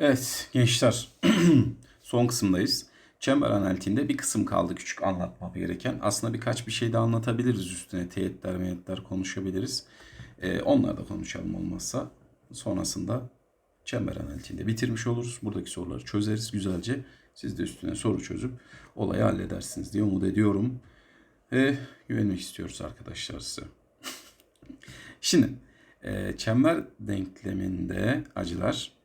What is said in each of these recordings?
Evet gençler son kısımdayız. Çember analitiğinde bir kısım kaldı küçük anlatmam gereken. Aslında birkaç bir şey de anlatabiliriz üstüne. Teyitler, meyitler konuşabiliriz. Ee, onları da konuşalım olmazsa. Sonrasında çember analitiğinde bitirmiş oluruz. Buradaki soruları çözeriz güzelce. Siz de üstüne soru çözüp olayı halledersiniz diye umut ediyorum. Ve güvenmek istiyoruz arkadaşlar size. Şimdi e, çember denkleminde acılar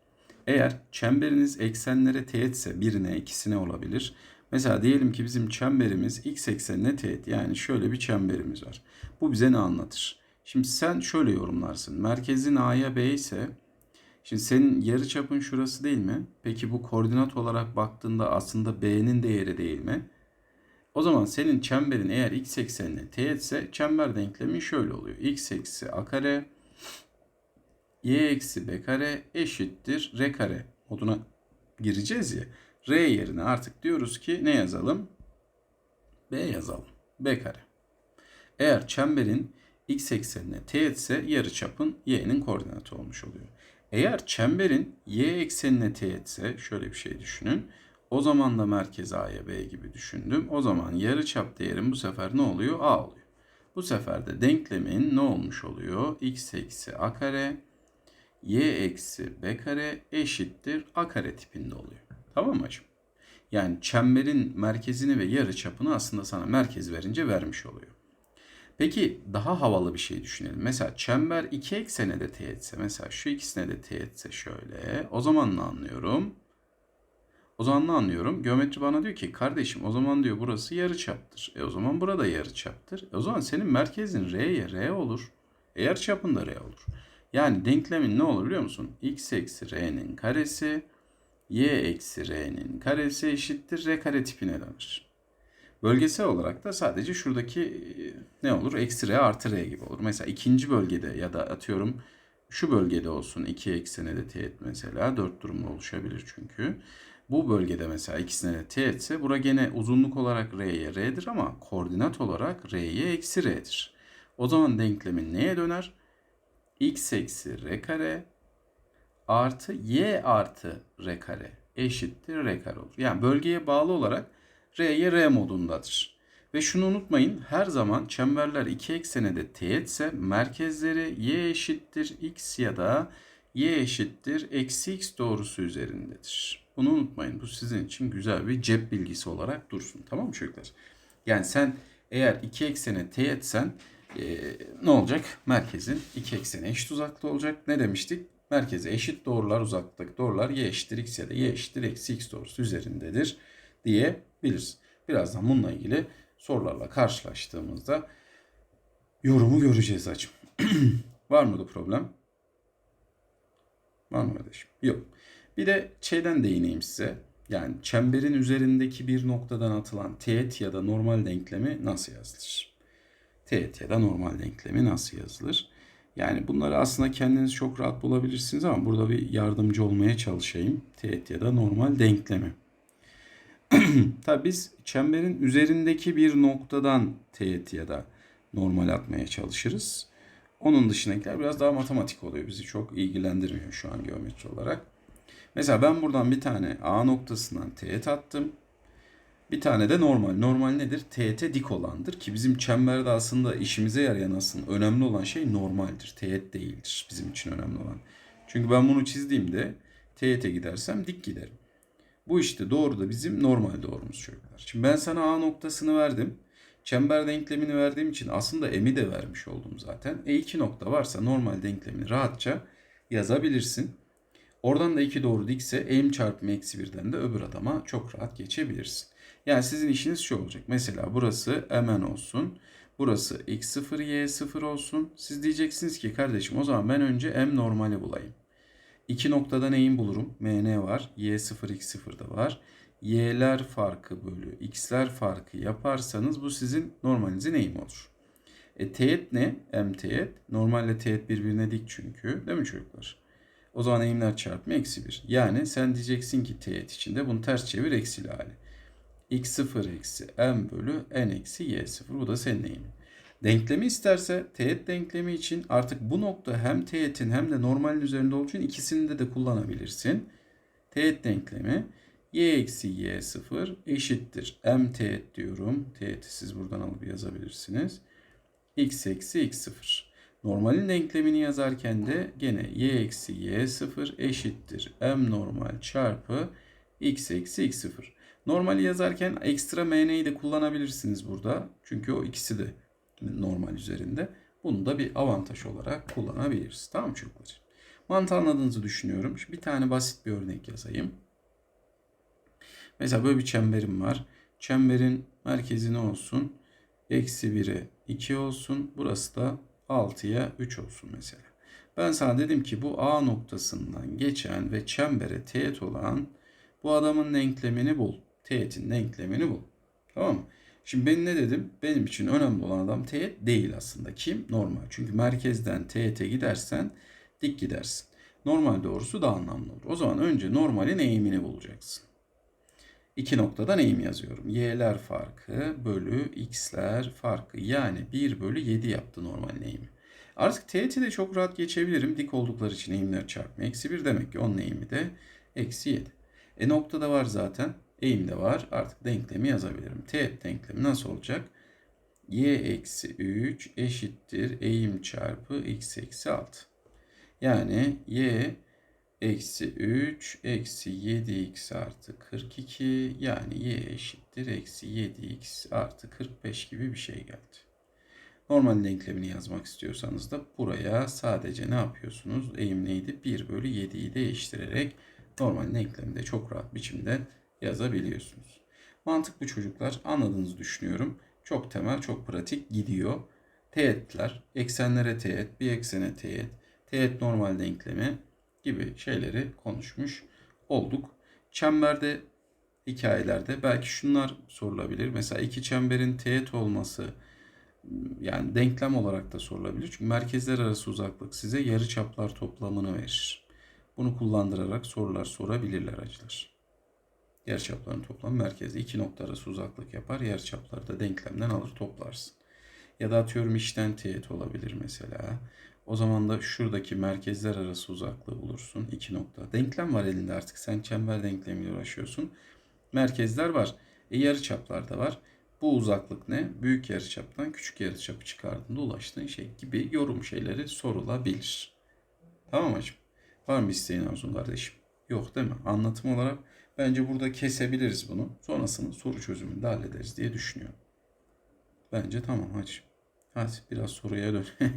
eğer çemberiniz eksenlere teğetse birine ikisine olabilir. Mesela diyelim ki bizim çemberimiz x eksenine teğet. Yani şöyle bir çemberimiz var. Bu bize ne anlatır? Şimdi sen şöyle yorumlarsın. Merkezin A'ya B ise şimdi senin yarı çapın şurası değil mi? Peki bu koordinat olarak baktığında aslında B'nin değeri değil mi? O zaman senin çemberin eğer x eksenine teğetse çember denklemi şöyle oluyor. x eksi a kare y eksi b kare eşittir r kare moduna gireceğiz ya. R yerine artık diyoruz ki ne yazalım? B yazalım. B kare. Eğer çemberin x eksenine teğetse yarıçapın y'nin koordinatı olmuş oluyor. Eğer çemberin y eksenine teğetse şöyle bir şey düşünün. O zaman da merkez A'ya B gibi düşündüm. O zaman yarıçap değerim bu sefer ne oluyor? A oluyor. Bu sefer de denklemin ne olmuş oluyor? x eksi a kare y eksi b kare eşittir a kare tipinde oluyor. Tamam mı hacım? Yani çemberin merkezini ve yarıçapını aslında sana merkez verince vermiş oluyor. Peki daha havalı bir şey düşünelim. Mesela çember iki eksene de teğetse. Mesela şu ikisine de teğetse şöyle. O zaman ne anlıyorum? O zaman ne anlıyorum? Geometri bana diyor ki kardeşim o zaman diyor burası yarıçaptır. E o zaman burada yarıçaptır. E o zaman senin merkezin R'ye R olur. E yarıçapın da R olur. Yani denklemin ne olur biliyor musun? x eksi r'nin karesi y eksi r'nin karesi eşittir r kare tipine dönür. Bölgesel olarak da sadece şuradaki e, ne olur? Eksi r artı r gibi olur. Mesela ikinci bölgede ya da atıyorum şu bölgede olsun. iki eksene de teğet mesela. Dört durumda oluşabilir çünkü. Bu bölgede mesela ikisine de teğetse bura gene uzunluk olarak r'ye r'dir ama koordinat olarak r'ye eksi r'dir. O zaman denklemin neye döner? X eksi r kare artı y artı r kare eşittir r kare olur. Yani bölgeye bağlı olarak r'ye r modundadır. Ve şunu unutmayın her zaman çemberler iki eksene de teğetse merkezleri y eşittir x ya da y eşittir eksi x doğrusu üzerindedir. Bunu unutmayın. Bu sizin için güzel bir cep bilgisi olarak dursun. Tamam mı çocuklar? Yani sen eğer iki eksene teğetsen e, ne olacak? Merkezin iki eksene eşit uzaklığı olacak. Ne demiştik? Merkeze eşit doğrular uzaklık doğrular y eşittir x ya da y eşittir eksi x doğrusu üzerindedir diyebiliriz. Birazdan bununla ilgili sorularla karşılaştığımızda yorumu göreceğiz açım. Var mı da problem? Var mı kardeşim? Yok. Bir de şeyden değineyim size. Yani çemberin üzerindeki bir noktadan atılan teğet ya da normal denklemi nasıl yazılır? Teğet ya da normal denklemi nasıl yazılır? Yani bunları aslında kendiniz çok rahat bulabilirsiniz ama burada bir yardımcı olmaya çalışayım. Teğet ya da normal denklemi. Tabi biz çemberin üzerindeki bir noktadan teğet ya da normal atmaya çalışırız. Onun dışındakiler biraz daha matematik oluyor. Bizi çok ilgilendirmiyor şu an geometri olarak. Mesela ben buradan bir tane A noktasından teğet attım. Bir tane de normal. Normal nedir? Teğete dik olandır ki bizim çemberde aslında işimize yarayan aslında önemli olan şey normaldir. Teğet değildir bizim için önemli olan. Çünkü ben bunu çizdiğimde teğete gidersem dik giderim. Bu işte doğru da bizim normal doğrumuz çocuklar. Şimdi ben sana A noktasını verdim. Çember denklemini verdiğim için aslında M'i de vermiş oldum zaten. E iki nokta varsa normal denklemini rahatça yazabilirsin. Oradan da iki doğru dikse m çarpı eksi birden de öbür adama çok rahat geçebilirsin. Yani sizin işiniz şu olacak. Mesela burası mn olsun. Burası x0 y0 olsun. Siz diyeceksiniz ki kardeşim o zaman ben önce m normali bulayım. İki noktada neyin bulurum? mn var. y0 x0 da var. y'ler farkı bölü x'ler farkı yaparsanız bu sizin normalinizin eğimi olur. E teğet ne? M teğet. Normalle teğet birbirine dik çünkü. Değil mi çocuklar? O zaman eğimler çarpımı eksi 1. Yani sen diyeceksin ki teğet içinde bunu ters çevir eksili hali x0 eksi m bölü n eksi y0. Bu da senin eğimin. Denklemi isterse teğet denklemi için artık bu nokta hem teğetin hem de normalin üzerinde olduğu için ikisini de de kullanabilirsin. Teğet denklemi y eksi y0 eşittir. m teğet diyorum. Teğeti siz buradan alıp yazabilirsiniz. x eksi x0. Normalin denklemini yazarken de gene y eksi y0 eşittir. m normal çarpı x eksi x0. Normali yazarken ekstra mn'yi de kullanabilirsiniz burada. Çünkü o ikisi de normal üzerinde. Bunu da bir avantaj olarak kullanabiliriz. Tamam mı çocuklar? Mantığı anladığınızı düşünüyorum. Şimdi bir tane basit bir örnek yazayım. Mesela böyle bir çemberim var. Çemberin merkezi ne olsun? Eksi 1'e 2 olsun. Burası da 6'ya 3 olsun mesela. Ben sana dedim ki bu A noktasından geçen ve çembere teğet olan bu adamın denklemini bul. Teğetin denklemini bul. Tamam mı? Şimdi ben ne dedim? Benim için önemli olan adam teğet değil aslında. Kim? Normal. Çünkü merkezden teğete gidersen dik gidersin. Normal doğrusu daha anlamlı olur. O zaman önce normalin eğimini bulacaksın. İki noktadan eğim yazıyorum. Y'ler farkı bölü x'ler farkı. Yani 1 bölü 7 yaptı normalin eğimi. Artık teğeti de çok rahat geçebilirim. Dik oldukları için eğimler çarpma. Eksi 1 demek ki onun eğimi de eksi 7. E noktada var zaten. Eğim de var. Artık denklemi yazabilirim. Teğet denklemi nasıl olacak? y eksi 3 eşittir eğim çarpı x eksi 6. Yani y eksi 3 eksi 7x artı 42 yani y eşittir eksi 7x artı 45 gibi bir şey geldi. Normal denklemini yazmak istiyorsanız da buraya sadece ne yapıyorsunuz? Eğim neydi? 1 bölü 7'yi değiştirerek normal denklemi de çok rahat biçimde yazabiliyorsunuz. Mantık bu çocuklar. Anladığınızı düşünüyorum. Çok temel, çok pratik gidiyor. Teğetler, eksenlere teğet, bir eksene teğet, teğet normal denklemi gibi şeyleri konuşmuş olduk. Çemberde hikayelerde belki şunlar sorulabilir. Mesela iki çemberin teğet olması yani denklem olarak da sorulabilir. Çünkü merkezler arası uzaklık size yarı çaplar toplamını verir. Bunu kullandırarak sorular sorabilirler acılar. Yarıçapların toplamı merkezde iki nokta arası uzaklık yapar. Yarıçapları da denklemden alır toplarsın. Ya da atıyorum içten teğet olabilir mesela. O zaman da şuradaki merkezler arası uzaklığı bulursun. iki nokta. Denklem var elinde artık. Sen çember denklemiyle uğraşıyorsun. Merkezler var. E yarıçaplar da var. Bu uzaklık ne? Büyük yarıçaptan küçük yarıçapı çıkardığında ulaştığın şey gibi yorum şeyleri sorulabilir. Tamam hacım? Var mı isteğin Arzun kardeşim? Yok değil mi? Anlatım olarak bence burada kesebiliriz bunu. Sonrasını soru çözümünde hallederiz diye düşünüyorum. Bence tamam hacım. Hadi biraz soruya dön.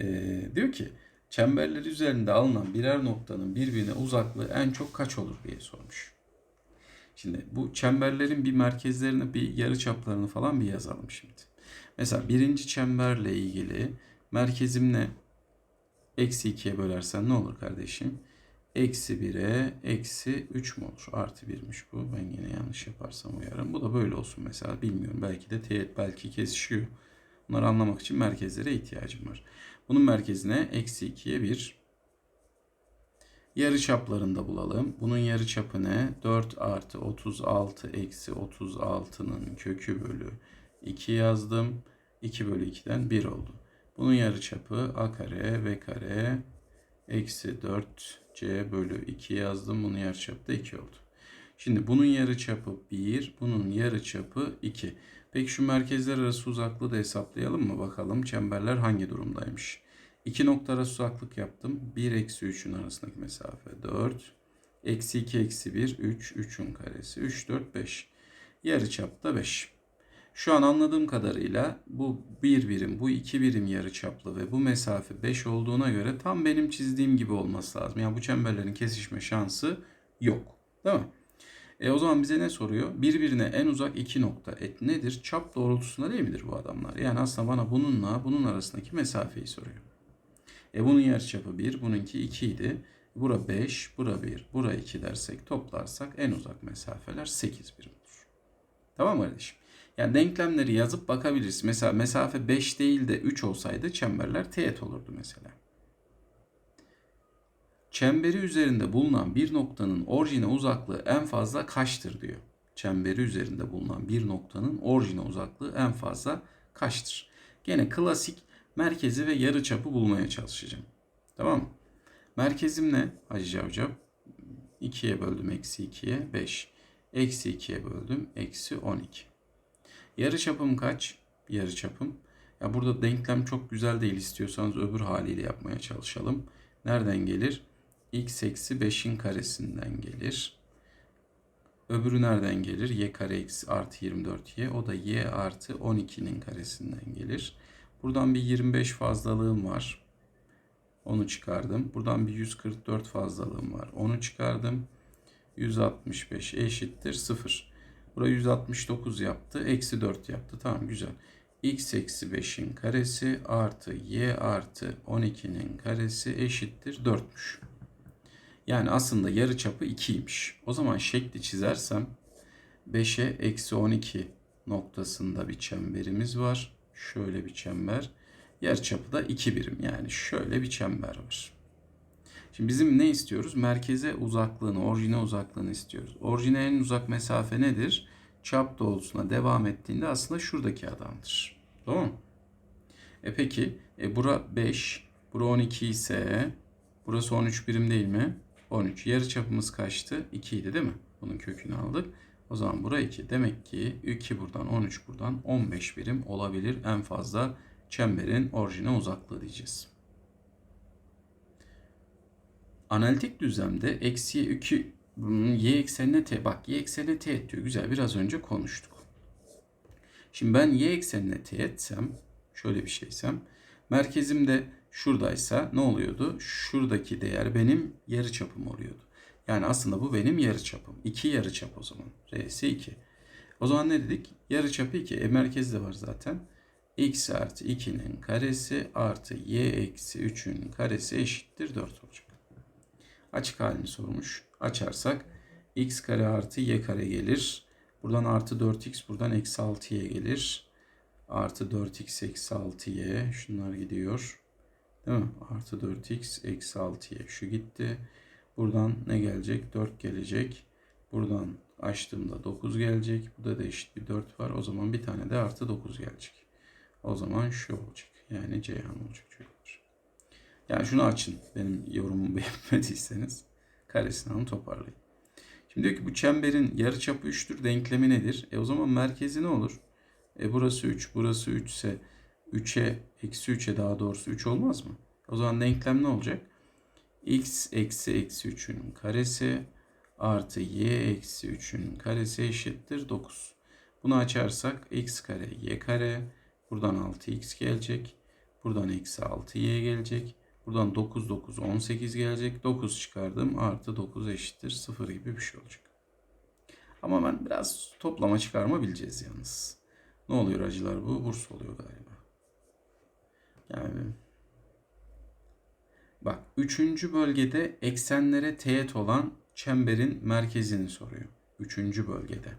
Ee, diyor ki çemberleri üzerinde alınan birer noktanın birbirine uzaklığı en çok kaç olur diye sormuş. Şimdi bu çemberlerin bir merkezlerini, bir yarıçaplarını falan bir yazalım şimdi. Mesela birinci çemberle ilgili merkezim ne? Eksi 2'ye bölersen ne olur kardeşim? Eksi 1'e eksi 3 mü olur? Artı 1'miş bu. Ben yine yanlış yaparsam uyarım. Bu da böyle olsun mesela. Bilmiyorum. Belki de teğet belki kesişiyor. Bunları anlamak için merkezlere ihtiyacım var. Bunun merkezine eksi 2'ye 1. Yarı çaplarını da bulalım. Bunun yarı çapı ne? 4 artı 36 eksi 36'nın kökü bölü 2 yazdım. 2 bölü 2'den 1 oldu. Bunun yarı çapı a kare v kare eksi 4c bölü 2 yazdım. Bunun yarı çapı da 2 oldu. Şimdi bunun yarı çapı 1, bunun yarı çapı 2. Peki şu merkezler arası uzaklığı da hesaplayalım mı? Bakalım çemberler hangi durumdaymış. İki nokta arası uzaklık yaptım. 1 eksi 3'ün arasındaki mesafe 4. Eksi 2 eksi 1 3. 3'ün karesi 3 4 5. Yarı çapta 5. Şu an anladığım kadarıyla bu bir birim, bu iki birim yarı çaplı ve bu mesafe 5 olduğuna göre tam benim çizdiğim gibi olması lazım. Yani bu çemberlerin kesişme şansı yok. Değil mi? E o zaman bize ne soruyor? Birbirine en uzak iki nokta. Et nedir? Çap doğrultusunda değil midir bu adamlar? Yani aslında bana bununla bunun arasındaki mesafeyi soruyor. E bunun yarıçapı 1, bununki 2 idi. Bura 5, bura 1, bura 2 dersek toplarsak en uzak mesafeler 8 birim olur. Tamam mı kardeşim? Yani denklemleri yazıp bakabiliriz. Mesela mesafe 5 değil de 3 olsaydı çemberler teğet olurdu mesela. Çemberi üzerinde bulunan bir noktanın orijine uzaklığı en fazla kaçtır diyor. Çemberi üzerinde bulunan bir noktanın orijine uzaklığı en fazla kaçtır? Gene klasik merkezi ve yarıçapı bulmaya çalışacağım. Tamam mı? Merkezim ne Hacı Cavcav? 2'ye böldüm eksi 2'ye 5. Eksi 2'ye böldüm eksi 12. Yarıçapım kaç? Yarıçapım. Ya burada denklem çok güzel değil istiyorsanız öbür haliyle yapmaya çalışalım. Nereden gelir? x eksi 5'in karesinden gelir. Öbürü nereden gelir? y kare eksi artı 24y. O da y artı 12'nin karesinden gelir. Buradan bir 25 fazlalığım var. Onu çıkardım. Buradan bir 144 fazlalığım var. Onu çıkardım. 165 eşittir 0. Burayı 169 yaptı. Eksi 4 yaptı. Tamam güzel. x eksi 5'in karesi artı y artı 12'nin karesi eşittir 4'müş. Yani aslında yarı çapı 2'ymiş. O zaman şekli çizersem 5'e eksi 12 noktasında bir çemberimiz var. Şöyle bir çember. Yarı çapı da 2 birim. Yani şöyle bir çember var. Şimdi bizim ne istiyoruz? Merkeze uzaklığını, orijine uzaklığını istiyoruz. Orijine en uzak mesafe nedir? Çap doğrultusuna devam ettiğinde aslında şuradaki adamdır. Doğru mu? E peki, e bura 5, bura 12 ise burası 13 birim değil mi? 13. Yarı çapımız kaçtı? 2 idi değil mi? Bunun kökünü aldık. O zaman bura 2. Demek ki 2 buradan 13 buradan 15 birim olabilir en fazla çemberin orijine uzaklığı diyeceğiz. Analitik düzlemde eksi 2 y eksenine t bak y eksenine t et diyor. Güzel biraz önce konuştuk. Şimdi ben y eksenine t etsem şöyle bir şeysem merkezimde şuradaysa ne oluyordu? Şuradaki değer benim yarı çapım oluyordu. Yani aslında bu benim yarı çapım. 2 yarı çap o zaman. R'si 2. O zaman ne dedik? Yarı çapı 2. E merkezde var zaten. x artı 2'nin karesi artı y eksi 3'ün karesi eşittir 4 olacak. Açık halini sormuş. Açarsak x kare artı y kare gelir. Buradan artı 4x buradan eksi 6y gelir. Artı 4x eksi 6y. Şunlar gidiyor. Değil mi? Artı 4x eksi 6y. Şu gitti. Buradan ne gelecek? 4 gelecek. Buradan açtığımda 9 gelecek. Burada da eşit bir 4 var. O zaman bir tane de artı 9 gelecek. O zaman şu olacak. Yani Ceyhan olacak çocuklar. Yani şunu açın. Benim yorumumu beğenmediyseniz karesini alın toparlayın. Şimdi diyor ki bu çemberin yarıçapı 3'tür. Denklemi nedir? E o zaman merkezi ne olur? E burası 3, burası 3 ise 3'e eksi 3'e daha doğrusu 3 olmaz mı? O zaman denklem ne olacak? x eksi eksi 3'ün karesi artı y eksi 3'ün karesi eşittir 9. Bunu açarsak x kare y kare buradan 6x gelecek. Buradan eksi 6y gelecek. Buradan 9 9 18 gelecek. 9 çıkardım artı 9 eşittir 0 gibi bir şey olacak. Ama ben biraz toplama çıkarma bileceğiz yalnız. Ne oluyor acılar bu? Burs oluyor galiba. Yani bak üçüncü bölgede eksenlere teğet olan çemberin merkezini soruyor. Üçüncü bölgede.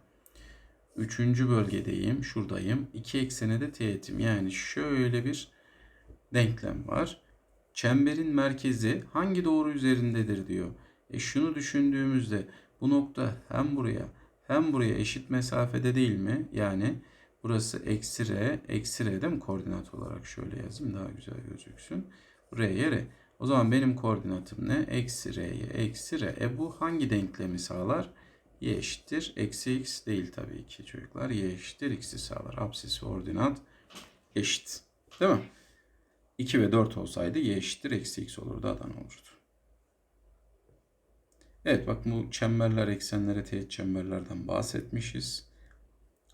Üçüncü bölgedeyim. Şuradayım. İki eksene de teğetim. Yani şöyle bir denklem var. Çemberin merkezi hangi doğru üzerindedir diyor. E şunu düşündüğümüzde bu nokta hem buraya hem buraya eşit mesafede değil mi? Yani burası eksi r, eksi r değil mi? Koordinat olarak şöyle yazayım daha güzel gözüksün. R'ye r. O zaman benim koordinatım ne? Eksi r'ye eksi r. E bu hangi denklemi sağlar? y eşittir. Eksi x değil tabii ki çocuklar. y eşittir x'i sağlar. Apsisi ordinat eşit. Değil mi? 2 ve 4 olsaydı y eşittir eksi x olurdu Adana olurdu. Evet bak bu çemberler eksenlere teğet çemberlerden bahsetmişiz.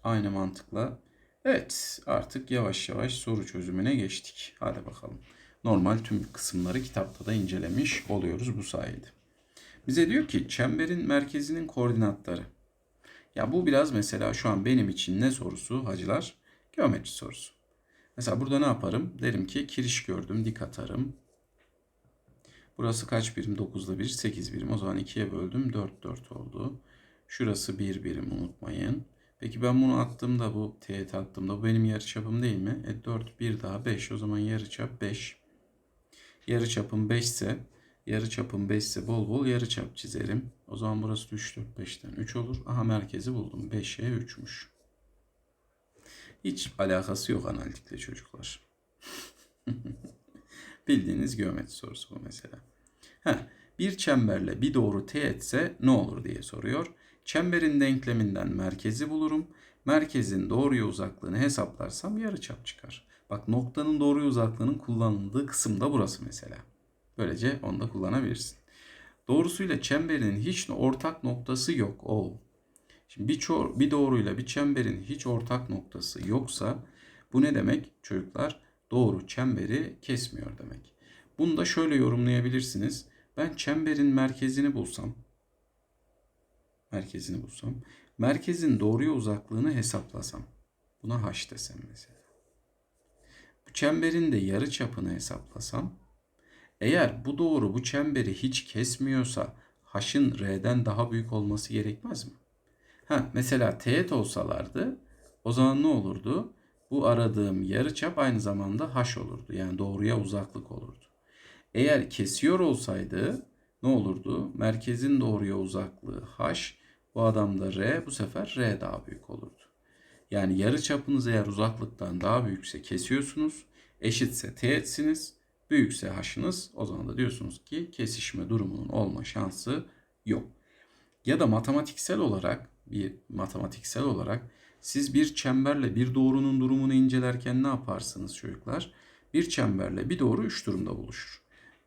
Aynı mantıkla. Evet artık yavaş yavaş soru çözümüne geçtik. Hadi bakalım. Normal tüm kısımları kitapta da incelemiş oluyoruz bu sayede. Bize diyor ki çemberin merkezinin koordinatları. Ya bu biraz mesela şu an benim için ne sorusu hacılar? Geometri sorusu. Mesela burada ne yaparım? Derim ki kiriş gördüm, dik atarım. Burası kaç birim? 9'da 1, 8 birim. O zaman 2'ye böldüm, 4, 4 oldu. Şurası 1 birim unutmayın. Peki ben bunu attığımda bu teğet attığımda bu benim yarıçapım değil mi? E 4, 1 daha 5. O zaman yarıçap 5. Yarıçapım 5 ise yarıçapım 5 ise bol bol yarıçap çizerim. O zaman burası 3, 4, 5'ten 3 olur. Aha merkezi buldum. 5'e 3'müş. Hiç alakası yok analitikle çocuklar. Bildiğiniz geometri sorusu bu mesela. Heh, Bir çemberle bir doğru teğetse ne olur diye soruyor. Çemberin denkleminden merkezi bulurum. Merkezin doğruya uzaklığını hesaplarsam yarıçap çıkar. Bak noktanın doğruya uzaklığının kullanıldığı kısım da burası mesela. Böylece onu da kullanabilirsin. Doğrusuyla çemberin hiç ortak noktası yok. O. Şimdi bir, çor, bir doğruyla bir çemberin hiç ortak noktası yoksa bu ne demek çocuklar? Doğru çemberi kesmiyor demek. Bunu da şöyle yorumlayabilirsiniz. Ben çemberin merkezini bulsam, merkezini bulsam, merkezin doğruya uzaklığını hesaplasam, buna h desem mesela. Bu çemberin de yarı çapını hesaplasam, eğer bu doğru bu çemberi hiç kesmiyorsa h'ın r'den daha büyük olması gerekmez mi? Ha, mesela teğet olsalardı o zaman ne olurdu? Bu aradığım yarıçap aynı zamanda h olurdu. Yani doğruya uzaklık olurdu. Eğer kesiyor olsaydı ne olurdu? Merkezin doğruya uzaklığı h, bu adamda r, bu sefer r daha büyük olurdu. Yani yarı çapınız eğer uzaklıktan daha büyükse kesiyorsunuz, eşitse teğetsiniz, büyükse h'ınız o zaman da diyorsunuz ki kesişme durumunun olma şansı yok. Ya da matematiksel olarak bir matematiksel olarak siz bir çemberle bir doğrunun durumunu incelerken ne yaparsınız çocuklar? Bir çemberle bir doğru üç durumda buluşur.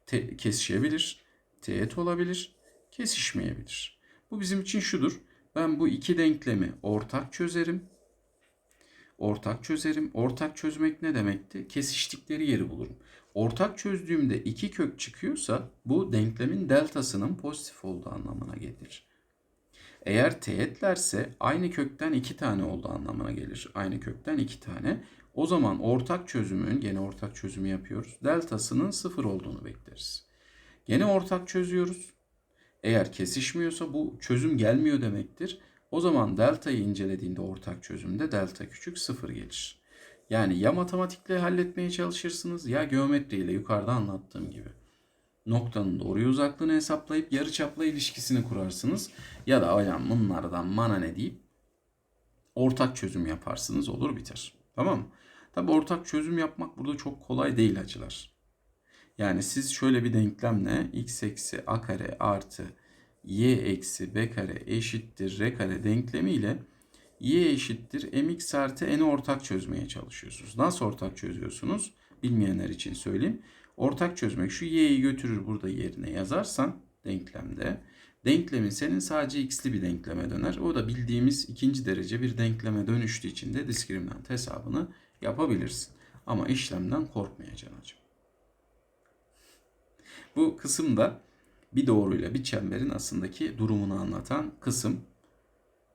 Te- kesişebilir, teğet olabilir, kesişmeyebilir. Bu bizim için şudur. Ben bu iki denklemi ortak çözerim. Ortak çözerim. Ortak çözmek ne demekti? Kesiştikleri yeri bulurum. Ortak çözdüğümde iki kök çıkıyorsa bu denklemin deltasının pozitif olduğu anlamına gelir. Eğer teğetlerse aynı kökten iki tane olduğu anlamına gelir. Aynı kökten iki tane. O zaman ortak çözümün, gene ortak çözümü yapıyoruz. Deltasının sıfır olduğunu bekleriz. Gene ortak çözüyoruz. Eğer kesişmiyorsa bu çözüm gelmiyor demektir. O zaman deltayı incelediğinde ortak çözümde delta küçük sıfır gelir. Yani ya matematikle halletmeye çalışırsınız ya geometriyle yukarıda anlattığım gibi. Noktanın doğruya uzaklığını hesaplayıp yarıçapla ilişkisini kurarsınız. Ya da hocam bunlardan bana ne deyip ortak çözüm yaparsınız olur biter. Tamam mı? Tabi ortak çözüm yapmak burada çok kolay değil acılar. Yani siz şöyle bir denklemle x eksi a kare artı y eksi b kare eşittir r kare denklemiyle y eşittir mx artı n'i ortak çözmeye çalışıyorsunuz. Nasıl ortak çözüyorsunuz? Bilmeyenler için söyleyeyim. Ortak çözmek şu y'yi götürür burada yerine yazarsan denklemde. Denklemin senin sadece x'li bir denkleme döner. O da bildiğimiz ikinci derece bir denkleme dönüştüğü için de diskriminant hesabını yapabilirsin. Ama işlemden korkmayacaksın hocam. Bu kısımda bir doğruyla bir çemberin aslındaki durumunu anlatan kısım.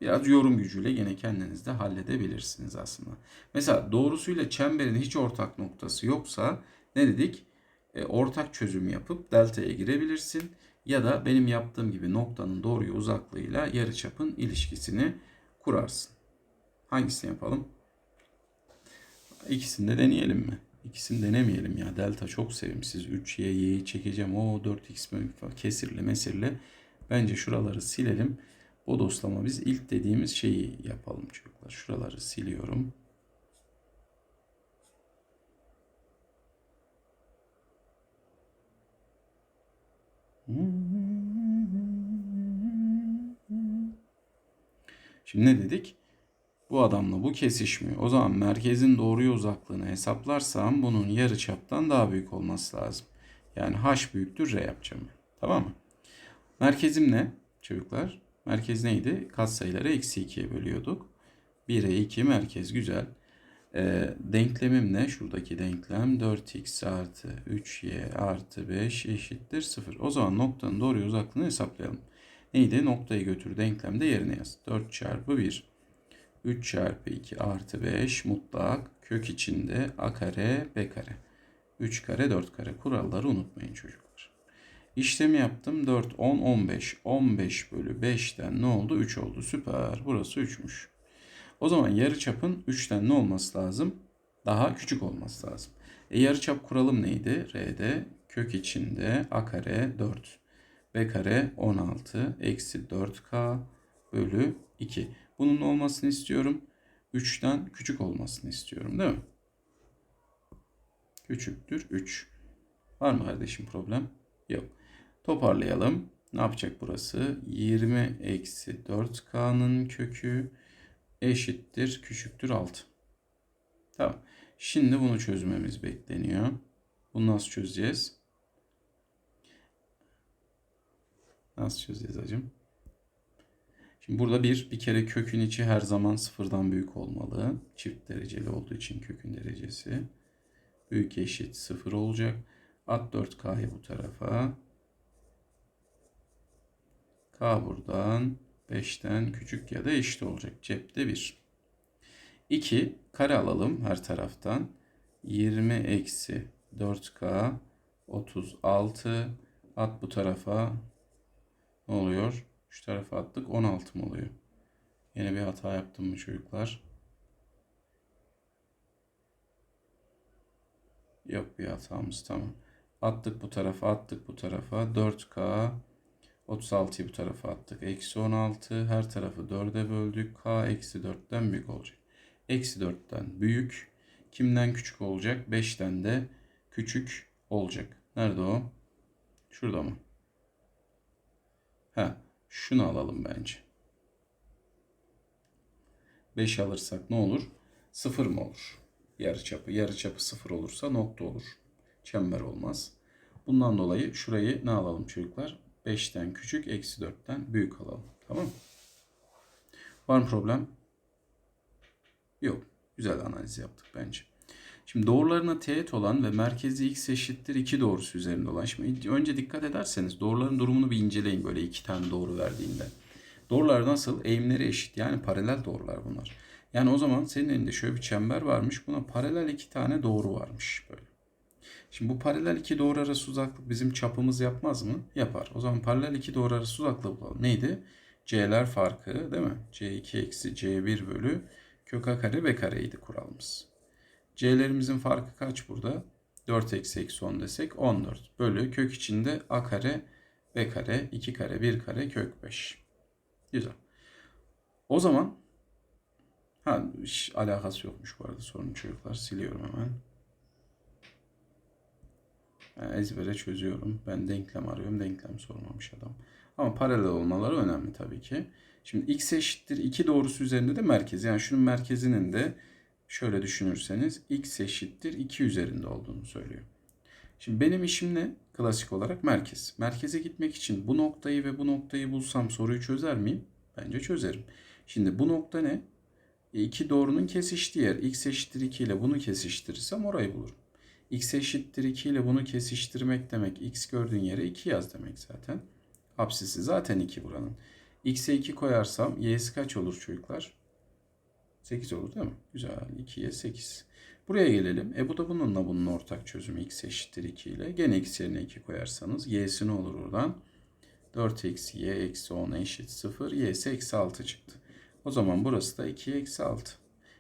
Biraz yorum gücüyle yine kendiniz de halledebilirsiniz aslında. Mesela doğrusuyla çemberin hiç ortak noktası yoksa ne dedik? E, ortak çözüm yapıp delta'ya girebilirsin. Ya da benim yaptığım gibi noktanın doğruya uzaklığıyla yarıçapın ilişkisini kurarsın. Hangisini yapalım? İkisini de deneyelim mi? İkisini denemeyelim ya. Delta çok sevimsiz. 3y, y'yi çekeceğim. O 4x kesirli mesirli. Bence şuraları silelim. Bodoslama biz ilk dediğimiz şeyi yapalım çocuklar. Şuraları siliyorum. Şimdi ne dedik? Bu adamla bu kesişmiyor. O zaman merkezin doğruya uzaklığını hesaplarsam bunun yarı çaptan daha büyük olması lazım. Yani h büyüktür r yapacağım. Tamam mı? Merkezim ne çocuklar? Merkez neydi? Katsayıları eksi 2'ye bölüyorduk. 1'e 2 merkez güzel. E, denklemim ne? Şuradaki denklem 4x artı 3y artı 5 eşittir 0. O zaman noktanın doğruya uzaklığını hesaplayalım. Neydi? Noktayı götür denklemde yerine yaz. 4 çarpı 1. 3 çarpı 2 artı 5 mutlak kök içinde a kare b kare. 3 kare 4 kare kuralları unutmayın çocuklar. İşlemi yaptım 4 10 15 15 bölü 5'ten ne oldu 3 oldu süper burası 3'müş. O zaman yarıçapın 3'ten ne olması lazım? Daha küçük olması lazım. E yarıçap kuralım neydi? R'de kök içinde a kare 4 b kare 16 eksi 4k bölü 2. Bunun olmasını istiyorum. 3'ten küçük olmasını istiyorum değil mi? Küçüktür 3. Var mı kardeşim problem? Yok. Toparlayalım. Ne yapacak burası? 20 eksi 4K'nın kökü eşittir küçüktür 6. Tamam. Şimdi bunu çözmemiz bekleniyor. Bunu nasıl çözeceğiz? Nasıl çözeceğiz hacım? Şimdi burada bir, bir kere kökün içi her zaman sıfırdan büyük olmalı. Çift dereceli olduğu için kökün derecesi. Büyük eşit sıfır olacak. At 4K'yı bu tarafa. K buradan 5'ten küçük ya da eşit olacak. Cepte 1. 2 kare alalım her taraftan. 20 eksi 4K 36 at bu tarafa ne oluyor? Şu tarafa attık 16 mı oluyor? Yine bir hata yaptım mı çocuklar? Yok bir hatamız tamam. Attık bu tarafa attık bu tarafa 4K 36'yı bu tarafa attık. Eksi 16 her tarafı 4'e böldük. K eksi 4'ten büyük olacak. Eksi 4'ten büyük. Kimden küçük olacak? 5'ten de küçük olacak. Nerede o? Şurada mı? Ha, şunu alalım bence. 5 alırsak ne olur? 0 mı olur? Yarıçapı. Yarıçapı 0 olursa nokta olur. Çember olmaz. Bundan dolayı şurayı ne alalım çocuklar? 5'ten küçük, eksi 4'ten büyük alalım. Tamam mı? Var mı problem? Yok. Güzel analiz yaptık bence. Şimdi doğrularına teğet olan ve merkezi x eşittir 2 doğrusu üzerinde olan. Şimdi önce dikkat ederseniz doğruların durumunu bir inceleyin böyle iki tane doğru verdiğinde. Doğrular nasıl? Eğimleri eşit. Yani paralel doğrular bunlar. Yani o zaman senin elinde şöyle bir çember varmış. Buna paralel iki tane doğru varmış böyle. Şimdi bu paralel iki doğru arası uzaklık bizim çapımız yapmaz mı? Yapar. O zaman paralel iki doğru arası uzaklığı bulalım. Neydi? C'ler farkı değil mi? C2 eksi C1 bölü kök a kare b kareydi kuralımız. C'lerimizin farkı kaç burada? 4 eksi eksi 10 desek 14 bölü kök içinde a kare b kare 2 kare 1 kare kök 5. Güzel. O zaman ha hiç alakası yokmuş bu arada sorun çocuklar siliyorum hemen. Ezbere çözüyorum. Ben denklem arıyorum. Denklem sormamış adam. Ama paralel olmaları önemli tabii ki. Şimdi x eşittir 2 doğrusu üzerinde de merkez. Yani şunun merkezinin de şöyle düşünürseniz x eşittir 2 üzerinde olduğunu söylüyor. Şimdi benim işim ne? Klasik olarak merkez. Merkeze gitmek için bu noktayı ve bu noktayı bulsam soruyu çözer miyim? Bence çözerim. Şimdi bu nokta ne? E, iki doğrunun kesiştiği yer. x eşittir 2 ile bunu kesiştirirsem orayı bulurum. X eşittir 2 ile bunu kesiştirmek demek. x gördüğün yere 2 yaz demek zaten. Apsisi zaten 2 buranın. x'e 2 koyarsam y'si kaç olur çocuklar? 8 olur değil mi? Güzel. 2'ye 8. Buraya gelelim. E bu da bununla bunun ortak çözümü x eşittir 2 ile. Gene x yerine 2 koyarsanız y'si ne olur oradan? 4 eksi y eksi 10 eşit 0. y'si eksi 6 çıktı. O zaman burası da 2 eksi 6.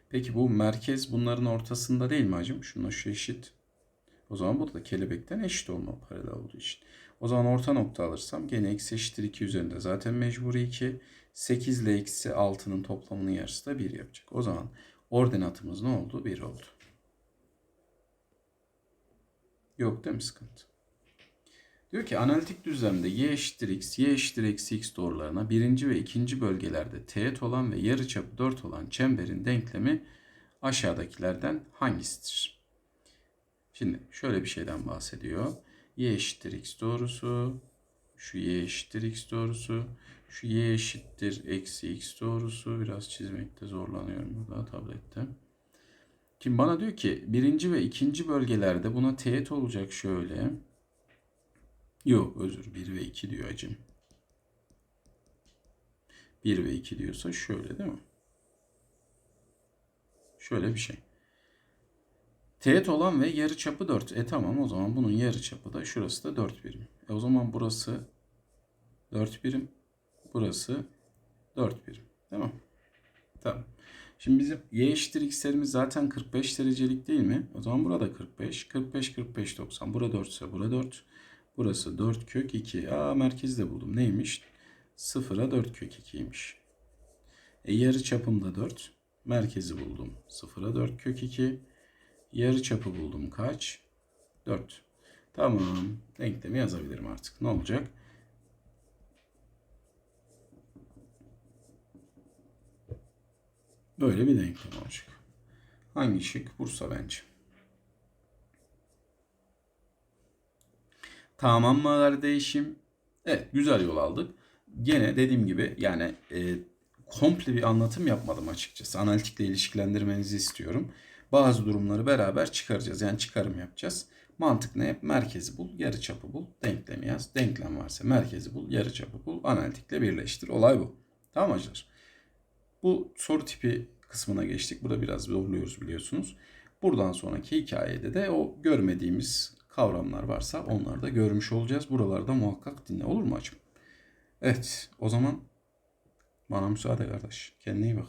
Peki bu merkez bunların ortasında değil mi hacım? Şununla şu eşit. O zaman bu da kelebekten eşit olma paralel olduğu için. O zaman orta nokta alırsam gene x eşittir 2 üzerinde zaten mecburi 2. 8 ile eksi 6'nın toplamının yarısı da 1 yapacak. O zaman ordinatımız ne oldu? 1 oldu. Yok değil mi sıkıntı? Diyor ki analitik düzlemde y eşittir x, y eşittir eksi x doğrularına birinci ve ikinci bölgelerde teğet olan ve yarıçapı 4 olan çemberin denklemi aşağıdakilerden hangisidir? Şimdi şöyle bir şeyden bahsediyor. y eşittir x doğrusu, şu y eşittir x doğrusu, şu y eşittir eksi x doğrusu. Biraz çizmekte zorlanıyorum burada tablette. Şimdi bana diyor ki birinci ve ikinci bölgelerde buna teğet olacak şöyle. Yok özür 1 ve 2 diyor acım. 1 ve 2 diyorsa şöyle değil mi? Şöyle bir şey. Teğet olan ve yarı çapı 4. E tamam o zaman bunun yarı çapı da şurası da 4 birim. E o zaman burası 4 birim. Burası 4 birim. Değil mi? Tamam. Şimdi bizim y eşittir x'lerimiz zaten 45 derecelik değil mi? O zaman burada 45. 45, 45, 90. Burada 4 ise burada 4. Burası 4 kök 2. Aa merkezi de buldum. Neymiş? 0'a 4 kök 2'ymiş. E yarı çapım da 4. Merkezi buldum. 0'a 4 kök 2. Yarı çapı buldum kaç? 4. Tamam. Denklemi yazabilirim artık. Ne olacak? Böyle bir denklem olacak. Hangi şık? Bursa bence. Tamam mı kardeşim? Evet güzel yol aldık. Gene dediğim gibi yani e, komple bir anlatım yapmadım açıkçası. Analitikle ilişkilendirmenizi istiyorum. Bazı durumları beraber çıkaracağız. Yani çıkarım yapacağız. Mantık ne? Merkezi bul, yarıçapı bul, denklemi yaz. Denklem varsa merkezi bul, yarıçapı bul, analitikle birleştir. Olay bu. Tamam arkadaşlar? Bu soru tipi kısmına geçtik. Burada biraz zorluyoruz biliyorsunuz. Buradan sonraki hikayede de o görmediğimiz kavramlar varsa onları da görmüş olacağız. Buralarda muhakkak dinle olur mu açım? Evet o zaman bana müsaade kardeş. Kendine iyi bak.